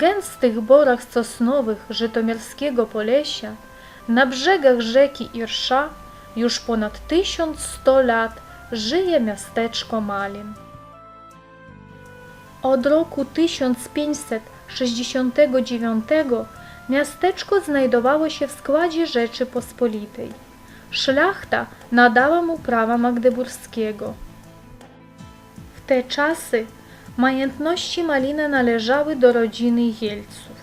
Gęstych borach sosnowych żytomierskiego Polesia, na brzegach rzeki Irsza, już ponad 1100 lat żyje miasteczko Malin. Od roku 1569 miasteczko znajdowało się w składzie Rzeczypospolitej. Szlachta nadała mu prawa magdeburskiego. W te czasy majątności Malina należały do rodziny Jelców.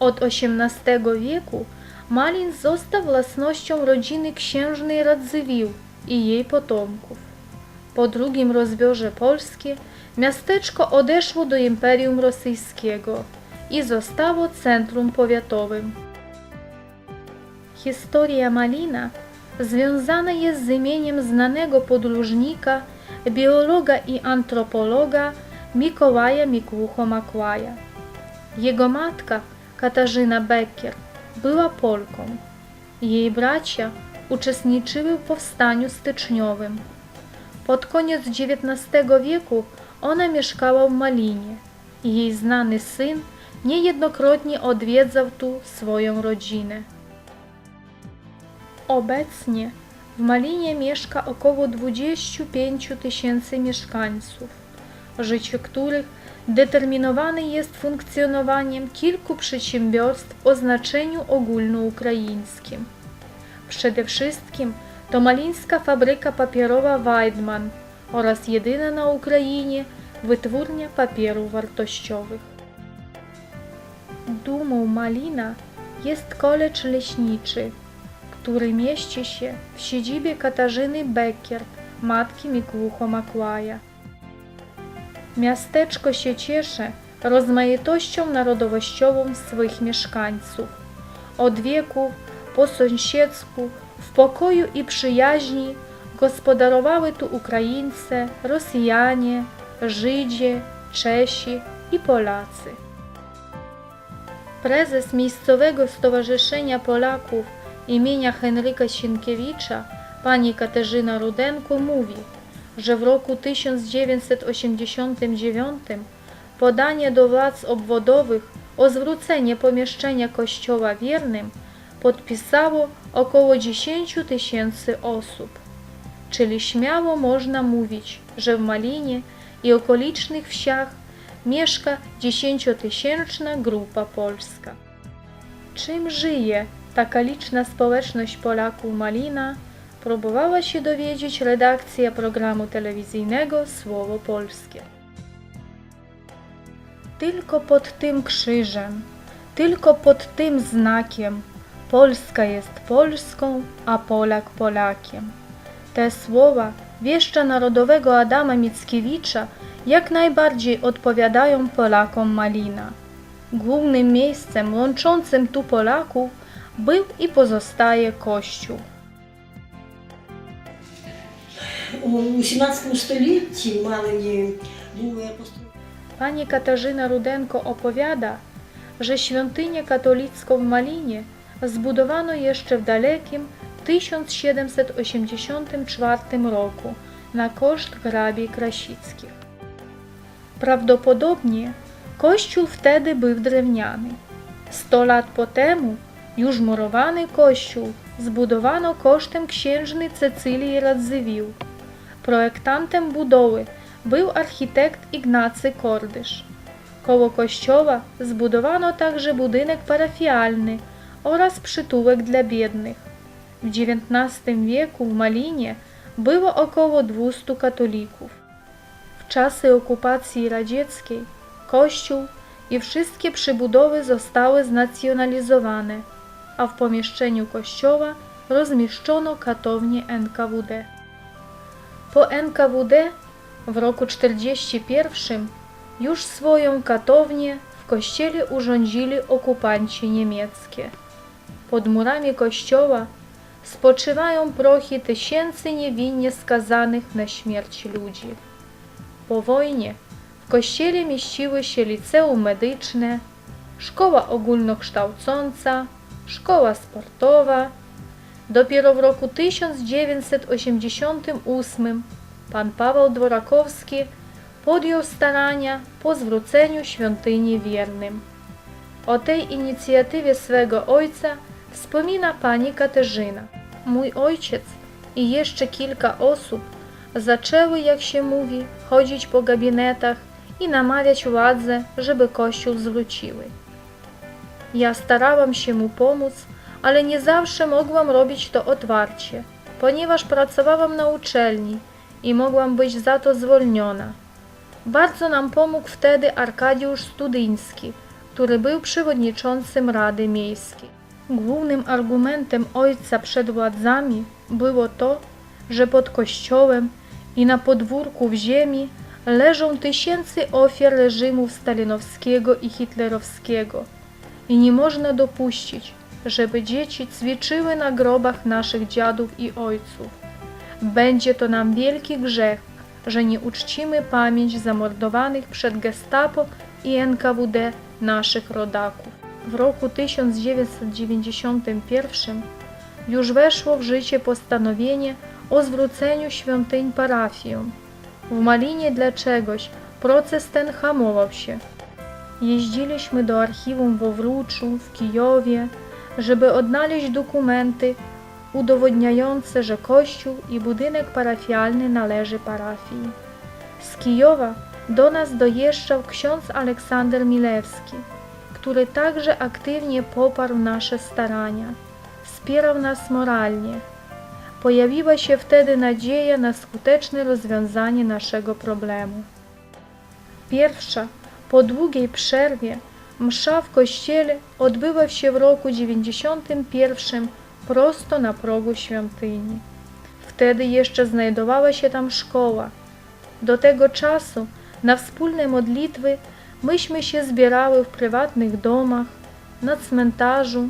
Od XVIII wieku Malin został własnością rodziny księżnej Radzywił i jej potomków. Po drugim rozbiorze polskie miasteczko odeszło do Imperium Rosyjskiego i zostało centrum powiatowym. Historia Malina związana jest z imieniem znanego podróżnika, biologa i antropologa Mikołaja Mikłucho-Makłaja. Jego matka, Katarzyna Becker, była Polką. Jej bracia uczestniczyły w powstaniu styczniowym. Pod koniec XIX wieku ona mieszkała w Malinie jej znany syn niejednokrotnie odwiedzał tu swoją rodzinę. Obecnie w Malinie mieszka około 25 tysięcy mieszkańców, życie których determinowane jest funkcjonowaniem kilku przedsiębiorstw o znaczeniu ogólnoukraińskim. Przede wszystkim to malińska fabryka papierowa Weidman oraz jedyna na Ukrainie wytwórnia papierów wartościowych. Dumą Malina jest College Leśniczy, który mieści się w siedzibie Katarzyny Becker, matki Mikłucho Makłaja. Miasteczko się cieszy rozmaitością narodowościową swoich mieszkańców. Od wieków po sąsiedzku, w pokoju i przyjaźni gospodarowały tu Ukraińcy, Rosjanie, Żydzie, Czesi i Polacy. Prezes miejscowego Stowarzyszenia Polaków imienia Henryka Sienkiewicza, pani Katarzyna Rudenko mówi, że w roku 1989 podanie do władz obwodowych o zwrócenie pomieszczenia kościoła wiernym podpisało około 10 tysięcy osób. Czyli śmiało można mówić, że w Malinie i okolicznych wsiach mieszka dziesięciotysięczna grupa polska. Czym żyje taka liczna społeczność Polaków Malina, próbowała się dowiedzieć redakcja programu telewizyjnego Słowo Polskie. Tylko pod tym krzyżem, tylko pod tym znakiem Polska jest Polską, a Polak Polakiem. Te słowa wieszcza narodowego Adama Mickiewicza jak najbardziej odpowiadają Polakom Malina. Głównym miejscem łączącym tu Polaków był i pozostaje Kościół. У 17 столітті в Малині були апостол... Pani Katarzyna Rudenko opowiada, że świątynię katolicką w Malinie zbudowano jeszcze w dalekim 1784 roku na koszt hrabiej Krasickich. Prawdopodobnie kościół wtedy był drewniany. Sto lat po temu już murowany kościół zbudowano kosztem księżny Cecylii Radzywił. Projektantem budowy był architekt Ignacy Kordysz. Koło kościoła zbudowano także budynek parafialny oraz przytułek dla biednych. W XIX wieku w Malinie było około 200 katolików. W czasy okupacji radzieckiej kościół i wszystkie przybudowy zostały znacjonalizowane, a w pomieszczeniu kościoła rozmieszczono katownię NKWD. Po NKWD w roku 1941 już swoją katownię w kościele urządzili okupanci niemieckie. Pod murami kościoła spoczywają prochy tysięcy niewinnie skazanych na śmierć ludzi. Po wojnie w kościele mieściły się liceum medyczne, szkoła ogólnokształcąca, szkoła sportowa. Dopiero w roku 1988 pan Paweł Dworakowski podjął starania po zwróceniu świątyni wiernym. O tej inicjatywie swego ojca wspomina pani Katarzyna. Mój ojciec i jeszcze kilka osób zaczęły, jak się mówi, chodzić po gabinetach i namawiać władze, żeby kościół zwróciły. Ja starałam się mu pomóc, ale nie zawsze mogłam robić to otwarcie, ponieważ pracowałam na uczelni i mogłam być za to zwolniona. Bardzo nam pomógł wtedy Arkadiusz Studyński, który był przewodniczącym Rady Miejskiej. Głównym argumentem ojca przed władzami było to, że pod kościołem i na podwórku w ziemi leżą tysięcy ofiar reżimów stalinowskiego i hitlerowskiego i nie można dopuścić, żeby dzieci ćwiczyły na grobach naszych dziadów i ojców. Będzie to nam wielki grzech, że nie uczcimy pamięć zamordowanych przed Gestapo i NKWD naszych rodaków. W roku 1991 już weszło w życie postanowienie o zwróceniu świątyń parafiom. W Malinie dla czegoś proces ten hamował się. Jeździliśmy do archiwum w Owruczu, w Kijowie, żeby odnaleźć dokumenty udowodniające, że kościół i budynek parafialny należy parafii. Z Kijowa do nas dojeżdżał ksiądz Aleksander Milewski, który także aktywnie poparł nasze starania, wspierał nas moralnie. Pojawiła się wtedy nadzieja na skuteczne rozwiązanie naszego problemu. Pierwsza, po długiej przerwie, msza w kościele odbyła się w roku 91 prosto na progu świątyni. Wtedy jeszcze znajdowała się tam szkoła. Do tego czasu na wspólne modlitwy myśmy się zbierały w prywatnych domach, na cmentarzu.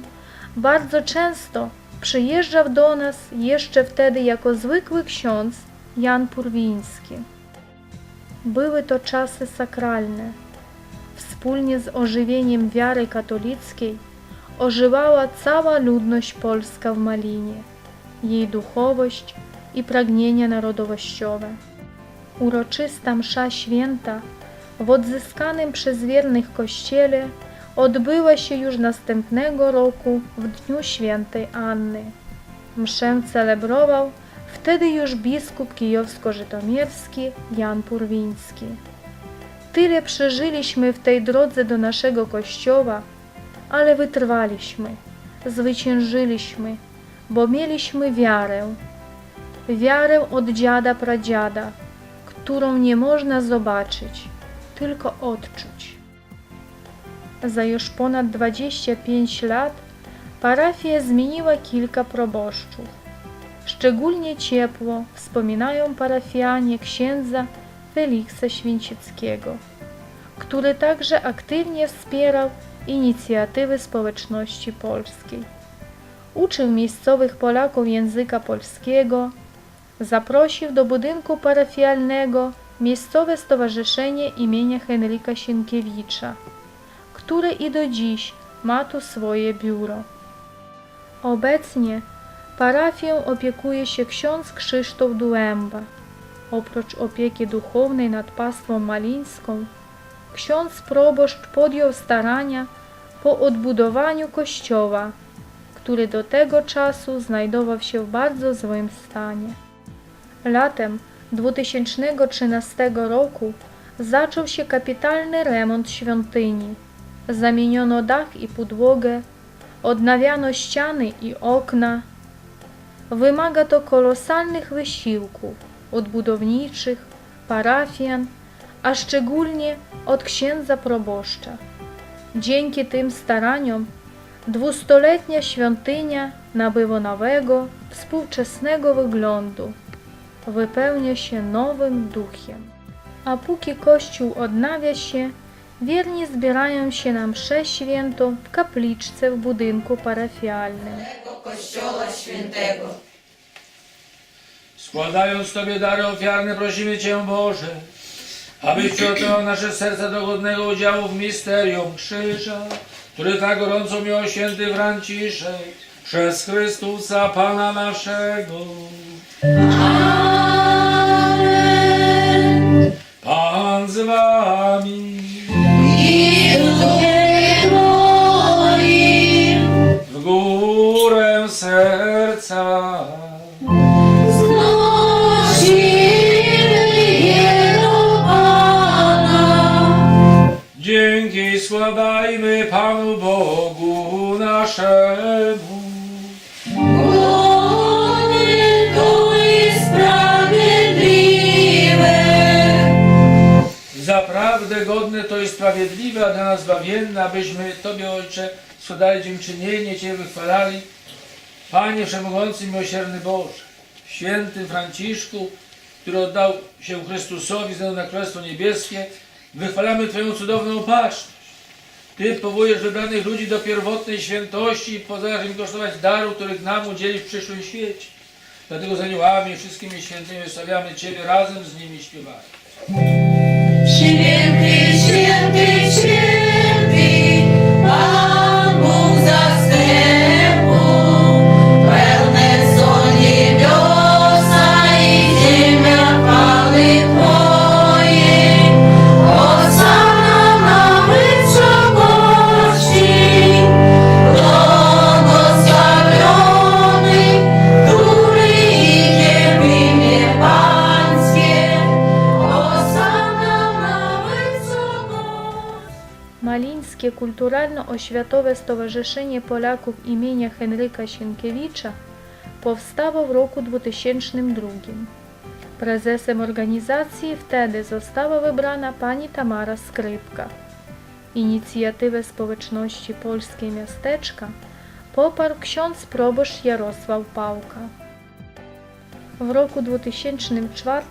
Bardzo często przyjeżdżał do nas jeszcze wtedy jako zwykły ksiądz Jan Purwiński. Były to czasy sakralne. Wspólnie z ożywieniem wiary katolickiej ożywała cała ludność polska w Malinie, jej duchowość i pragnienia narodowościowe. Uroczysta msza święta w odzyskanym przez wiernych kościele odbyła się już następnego roku w dniu świętej Anny. Mszę celebrował wtedy już biskup kijowsko-żytomierski Jan Purwiński. Tyle przeżyliśmy w tej drodze do naszego kościoła, ale wytrwaliśmy, zwyciężyliśmy, bo mieliśmy wiarę. Wiarę od dziada pradziada, którą nie można zobaczyć, tylko odczuć. Za już ponad 25 lat parafia zmieniła kilka proboszczów. Szczególnie ciepło wspominają parafianie księdza Feliksa Święcickiego, który także aktywnie wspierał inicjatywy społeczności polskiej. Uczył miejscowych Polaków języka polskiego, zaprosił do budynku parafialnego miejscowe stowarzyszenie imienia Henryka Sienkiewicza, które i do dziś ma tu swoje biuro. Obecnie parafią opiekuje się ksiądz Krzysztof Duęba. Oprócz opieki duchownej nad pastwą malińską, ksiądz proboszcz podjął starania po odbudowaniu kościoła, który do tego czasu znajdował się w bardzo złym stanie. Latem 2013 roku zaczął się kapitalny remont świątyni. Zamieniono dach i podłogę, odnawiano ściany i okna. Wymaga to kolosalnych wysiłków od budowniczych, parafian, a szczególnie od księdza proboszcza. Dzięki tym staraniom dwustoletnia świątynia nabywa nowego, współczesnego wyglądu, wypełnia się nowym duchem. A póki Kościół odnawia się, wierni zbierają się na mszę świętą w kapliczce w budynku parafialnym. Kościoła Świętego. Składając Tobie dary ofiarne, prosimy Cię, Boże, abyś przygotował nasze serca do godnego udziału w misterium krzyża, który tak gorąco miał święty Franciszek, przez Chrystusa Pana naszego. Pan z nas. Składajmy Panu Bogu naszemu. Godny to i sprawiedliwy. Zaprawdę godne to jest sprawiedliwe, a dla nas zbawienne, abyśmy Tobie, Ojcze, składali dziękczynienie, Cię wychwalali. Panie Wszechmogący, Miłosierny Boże, Święty Franciszku, który oddał się Chrystusowi względu na Królestwo Niebieskie, wychwalamy Twoją cudowną opatrzność. Ty powołujesz wybranych ludzi do pierwotnej świętości i pozwalasz im kosztować daru, których nam udzieli w przyszłym świecie. Dlatego z aniołami wszystkimi świętymi stawiamy Ciebie razem z nimi śpiewamy. Święty, święty, święty, Kulturalno-Oświatowe Stowarzyszenie Polaków imienia Henryka Sienkiewicza powstało w roku 2002. Prezesem organizacji wtedy została wybrana pani Tamara Skrypka. Inicjatywę społeczności Polskie Miasteczka poparł ksiądz proboszcz Jarosław Pałka. W roku 2004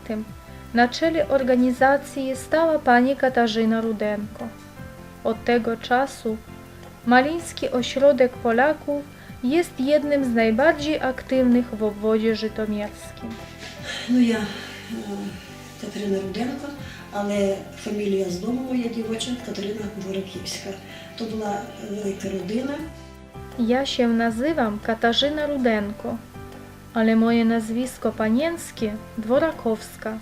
na czele organizacji stała pani Katarzyna Rudenko. Od tego czasu Maliński Ośrodek Polaków jest jednym z najbardziej aktywnych w obwodzie żytomierskim. Ну, я е, Катерина Руденко, але фамілія з дому моя дівоча Катерина Двораківська. То була велика родина. Ja się nazywam Katarzyna Rudenko, ale moje nazwisko panieńskie Dworakowska.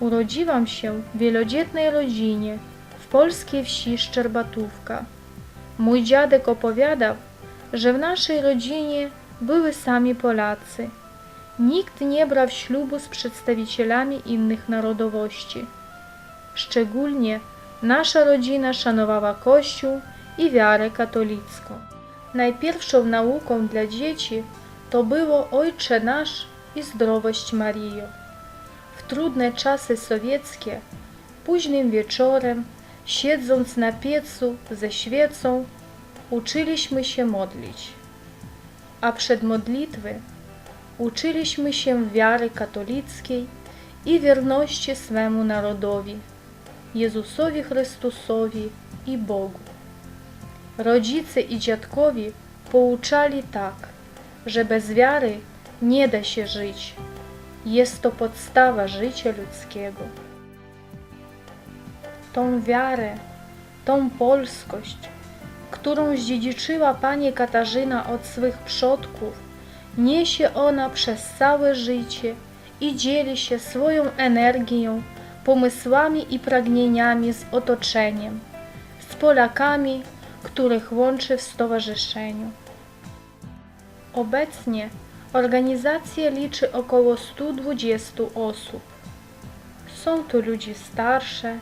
Urodziłam się w wielodzietnej rodzinie w polskiej wsi Szczerbatówka. Mój dziadek opowiadał, że w naszej rodzinie były sami Polacy. Nikt nie brał ślubu z przedstawicielami innych narodowości. Szczególnie nasza rodzina szanowała Kościół i wiarę katolicką. Najpierwszą nauką dla dzieci to było Ojcze Nasz i Zdrowość Maryjo. W trudne czasy sowieckie, późnym wieczorem, siedząc na piecu ze świecą, uczyliśmy się modlić. A przed modlitwy uczyliśmy się wiary katolickiej i wierności swemu narodowi, Jezusowi Chrystusowi i Bogu. Rodzice i dziadkowie pouczali tak, że bez wiary nie da się żyć. Jest to podstawa życia ludzkiego. Tą wiarę, tą polskość, którą zdziedziczyła pani Katarzyna od swych przodków, niesie ona przez całe życie i dzieli się swoją energią, pomysłami i pragnieniami z otoczeniem, z Polakami, których łączy w stowarzyszeniu. Obecnie organizacja liczy około 120 osób. Są to ludzie starsze,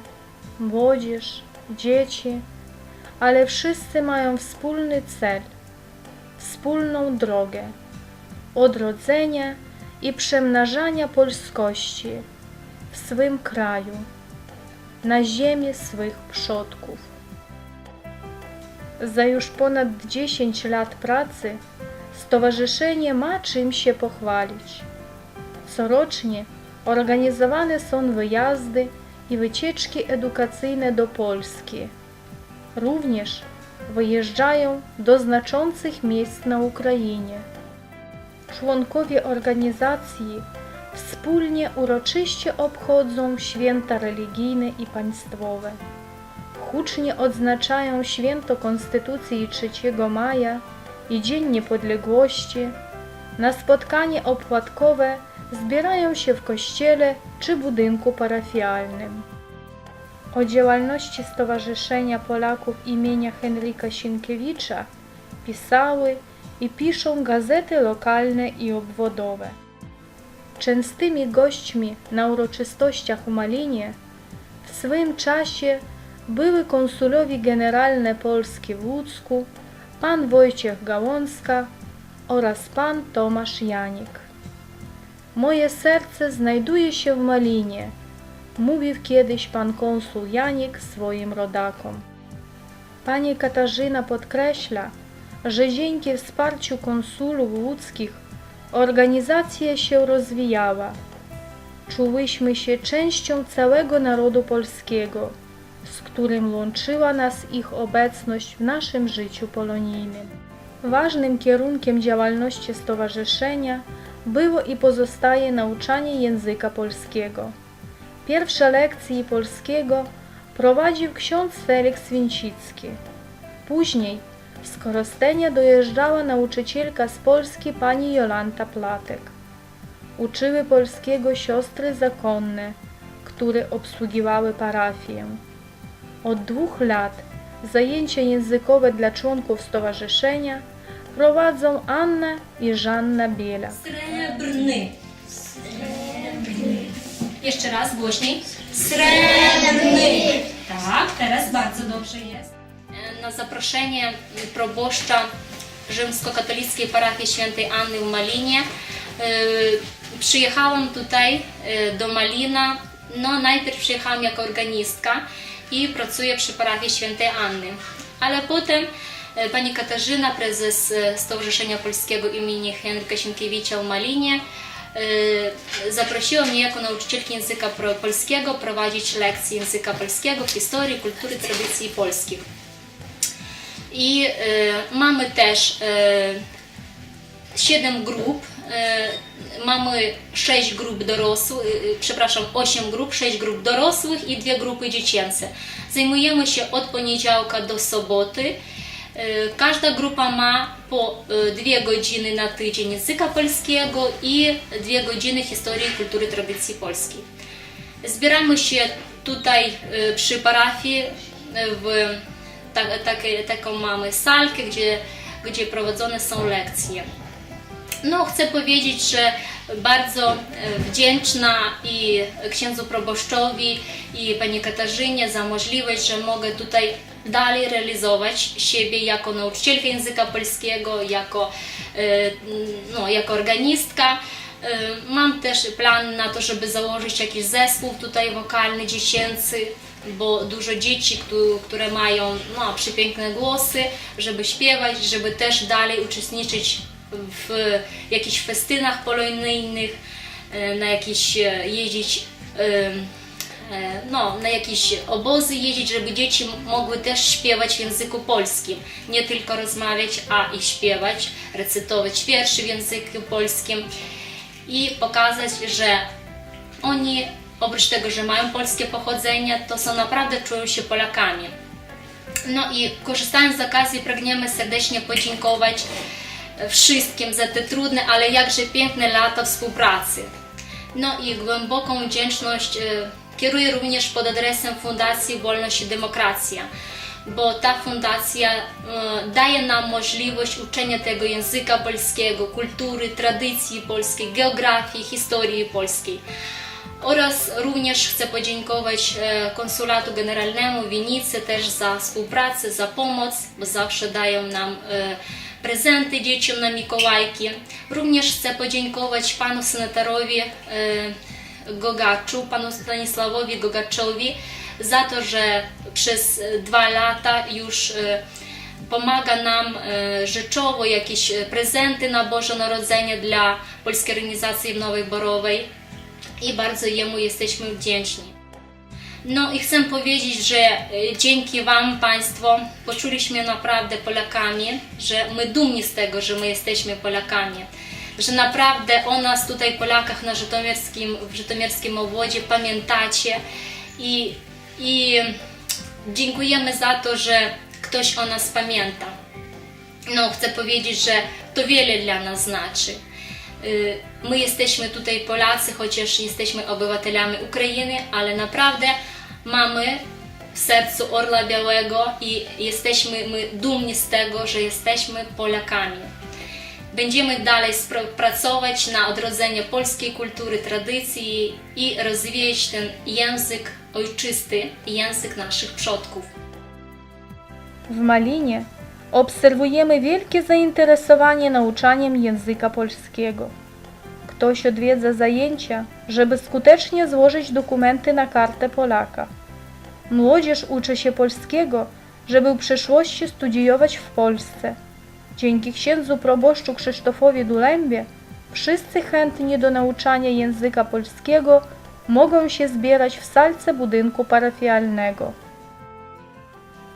młodzież, dzieci, ale wszyscy mają wspólny cel, wspólną drogę odrodzenia i przemnażania polskości w swym kraju, na ziemię swych przodków. Za już ponad 10 lat pracy stowarzyszenie ma czym się pochwalić. Corocznie organizowane są wyjazdy i wycieczki edukacyjne do Polski. Również wyjeżdżają do znaczących miejsc na Ukrainie. Członkowie organizacji wspólnie uroczyście obchodzą święta religijne i państwowe. Hucznie odznaczają święto Konstytucji 3 maja i Dzień Niepodległości. Na spotkanie opłatkowe zbierają się w kościele czy budynku parafialnym. O działalności Stowarzyszenia Polaków imienia Henryka Sienkiewicza pisały i piszą gazety lokalne i obwodowe. Częstymi gośćmi na uroczystościach u Malinie w swym czasie były konsulowi generalne Polskie w Łódzku, pan Wojciech Gałązka oraz pan Tomasz Janik. Moje serce znajduje się w Malinie, mówił kiedyś pan konsul Janik swoim rodakom. Pani Katarzyna podkreśla, że dzięki wsparciu konsulów łódzkich organizacja się rozwijała. Czułyśmy się częścią całego narodu polskiego, z którym łączyła nas ich obecność w naszym życiu polonijnym. Ważnym kierunkiem działalności stowarzyszenia było i pozostaje nauczanie języka polskiego. Pierwsze lekcje polskiego prowadził ksiądz Felix Wincicki. Później z Korostenia dojeżdżała nauczycielka z Polski pani Jolanta Platek. Uczyły polskiego siostry zakonne, które obsługiwały parafię. Od dwóch lat zajęcia językowe dla członków stowarzyszenia prowadzą Anna i Żanna Biela. Srebrny. Jeszcze raz głośniej. Srebrny. Tak, teraz bardzo dobrze jest. Na zaproszenie proboszcza rzymskokatolickiej parafii świętej Anny w Malinie e, przyjechałam tutaj e, do Malina. No, najpierw przyjechałam jako organistka i pracuję przy parafii świętej Anny. Ale potem pani Katarzyna, prezes e, Stowarzyszenia Polskiego imienia Henryka Sienkiewicza w Malinie, e, zaprosiła mnie jako nauczycielki języka polskiego prowadzić lekcje języka polskiego, historii, kultury, tradycji polskich. I e, mamy też e, 7 grup. E, mamy 6 grup dorosłych, e, przepraszam, 8 grup, 6 grup dorosłych i dwie grupy dziecięce. Zajmujemy się od poniedziałka do soboty. E, Każda grupa ma po 2 godziny na tydzień języka polskiego i 2 godziny historii kultury tradycji polskiej. Zbieramy się tutaj e, przy parafii e, w tak, takie, taką mamy salkę, gdzie, gdzie prowadzone są lekcje. No, chcę powiedzieć, że bardzo e, wdzięczna i księdzu proboszczowi i pani Katarzynie za możliwość, że mogę tutaj dalej realizować siebie jako nauczycielka języka polskiego, jako, e, no, jako organistka. E, Mam też plan na to, żeby założyć jakiś zespół tutaj wokalny, dziecięcy, bo dużo dzieci, któ- które mają no, przepiękne głosy, żeby śpiewać, żeby też dalej uczestniczyć w jakichś festynach polonijnych, e, na jakieś jeździć, no, na jakieś obozy jeździć, żeby dzieci mogły też śpiewać w języku polskim. Nie tylko rozmawiać, a i śpiewać, recytować wierszy w języku polskim i pokazać, że oni oprócz tego, że mają polskie pochodzenie, to są naprawdę czują się Polakami. No i korzystając z okazji pragniemy serdecznie podziękować wszystkim za te trudne, ale jakże piękne lata współpracy. No i głęboką wdzięczność e, kieruję również pod adresem Fundacji Wolność i Demokracja, bo ta fundacja e, daje nam możliwość uczenia tego języka polskiego, kultury, tradycji polskiej, geografii, historii polskiej. Oraz również chcę podziękować e, konsulatu generalnemu Winicy też za współpracę, za pomoc, bo zawsze dają nam e, prezenty dzieciom na Mikołajki. Również chcę podziękować panu senatorowi Gogaczu, panu Stanisławowi Gogaczowi za to, że przez e, dwa lata już e, pomaga nam e, rzeczowo jakieś prezenty na Boże Narodzenie dla Polskiej Organizacji Nowej Borowej i bardzo jemu jesteśmy wdzięczni. No i chcę powiedzieć, że dzięki Wam Państwo poczuliśmy naprawdę Polakami, że my dumni z tego, że my jesteśmy Polakami, że naprawdę o nas tutaj Polakach na Żytomierskim, w Żytomierskim obwodzie pamiętacie i, i dziękujemy za to, że ktoś o nas pamięta. No, chcę powiedzieć, że to wiele dla nas znaczy. Y, My jesteśmy tutaj Polacy, chociaż jesteśmy obywatelami Ukrainy, ale naprawdę mamy w sercu Orla Białego i jesteśmy my dumni z tego, że jesteśmy Polakami. Będziemy dalej pracować na odrodzenie polskiej kultury, tradycji i rozwijać ten język ojczysty, język naszych przodków. W Malinie obserwujemy wielkie zainteresowanie nauczaniem języka polskiego. Ktoś odwiedza zajęcia, żeby skutecznie złożyć dokumenty na kartę Polaka. Młodzież uczy się polskiego, żeby w przyszłości studiować w Polsce. Dzięki księdzu proboszczu Krzysztofowi Dulębie wszyscy chętni do nauczania języka polskiego mogą się zbierać w salce budynku parafialnego.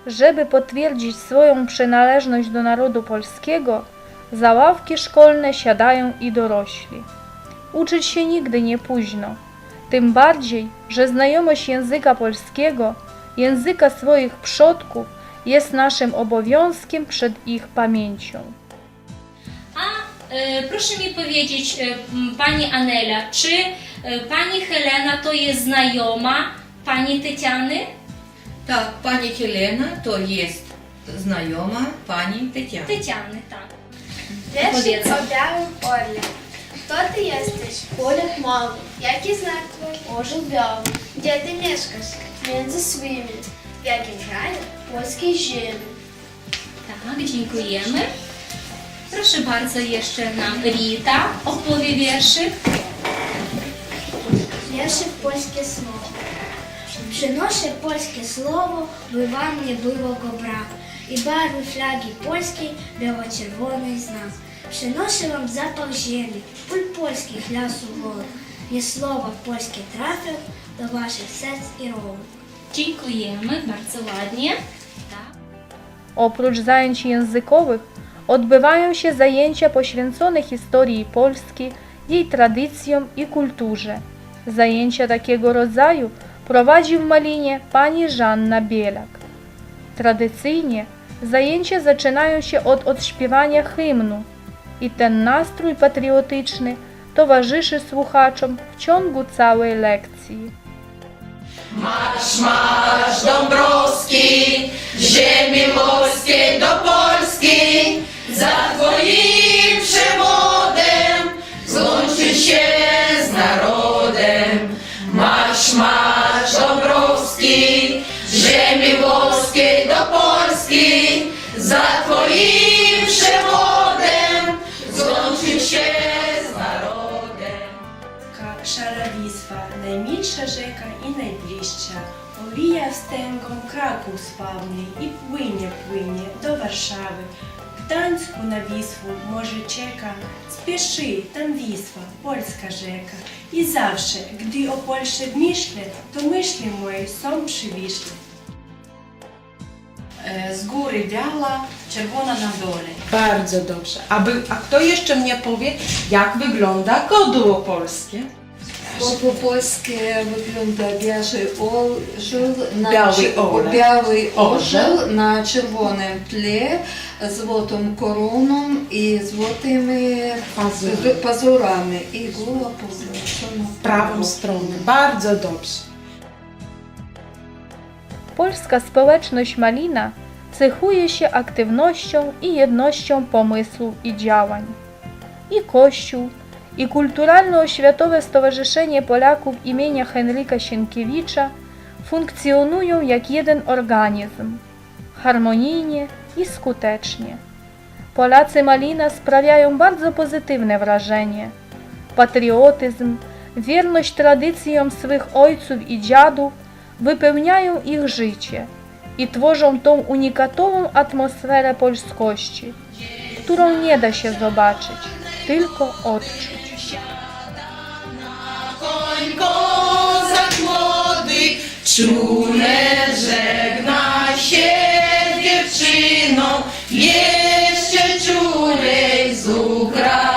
Żeby potwierdzić swoją przynależność do narodu polskiego, za ławki szkolne siadają i dorośli. Uczyć się nigdy nie późno, tym bardziej, że znajomość języka polskiego, języka swoich przodków jest naszym obowiązkiem przed ich pamięcią. A e, proszę mi powiedzieć, e, Pani Anela, czy e, Pani Helena to jest znajoma Pani Tetiany? Tak, pani Helena to jest znajoma pani Tetiana. Tetiany, tak. Wierszyk Powiedzmy. o białym orle. Kto ty jesteś? Polek mały. Jaki znak twój? Orzeł biały. Gdzie ty mieszkasz? Między swymi. W jakim kraju? Polskiej ziemi. Tak, dziękujemy. Proszę bardzo, jeszcze nam Rita opowie wierszyk. Wierszyk polskie słowo. Przynoszę polskie słowo, by wam nie było go brak. I barwy flagi polskiej, biało-czerwony znak. Przynoszę wam zapach ziemi, pól polskich lasów wod. Nie słowa polskie trafią do waszych serc i rąk. Dziękujemy, bardzo ładnie. Oprócz zajęć językowych odbywają się zajęcia poświęcone historii Polski, jej tradycjom i kulturze. Zajęcia takiego rodzaju prowadzi w Malinie pani Żanna Bielak. Tradycyjnie zajęcia zaczynają się od odśpiewania hymnu i ten nastrój patriotyczny towarzyszy słuchaczom w ciągu całej lekcji. Marsz, marsz Dąbrowski, ziemi polskiej wstęgą Kraków sławny i płynie, płynie do Warszawy. W Gdańsku na Wisłu morze czeka, spieszy tam Wisła, polska rzeka. I zawsze, gdy o Polsce myślę, to myśli moje są przywiśle. E, z góry biała, czerwona na dole. Bardzo dobrze. A, by, a kto jeszcze mnie powie, jak wygląda godło polskie? Bo po polskie wygląda biały orzeł na, Biały cze- orzeł. biały Orzeł. orzeł na czerwonym tle, złotą koroną i złotymi Pazurami. z- pazurami i głowa powrócona W prawą stronę. Bardzo dobrze. Polska społeczność Malina cechuje się aktywnością i jednością pomysłów i działań. I Kościół, i Kulturalno-Oświatowe Stowarzyszenie Polaków imienia Henryka Sienkiewicza funkcjonują jak jeden organizm, harmonijnie i skutecznie. Polacy Malina sprawiają bardzo pozytywne wrażenie. Patriotyzm, wierność tradycjom swych ojców i dziadów wypełniają ich życie i tworzą tą unikatową atmosferę polskości, którą nie da się zobaczyć, tylko odczuć. Naszym kozak młody czule żegna się dziewczyną, jeszcze czulej z Ukrainy.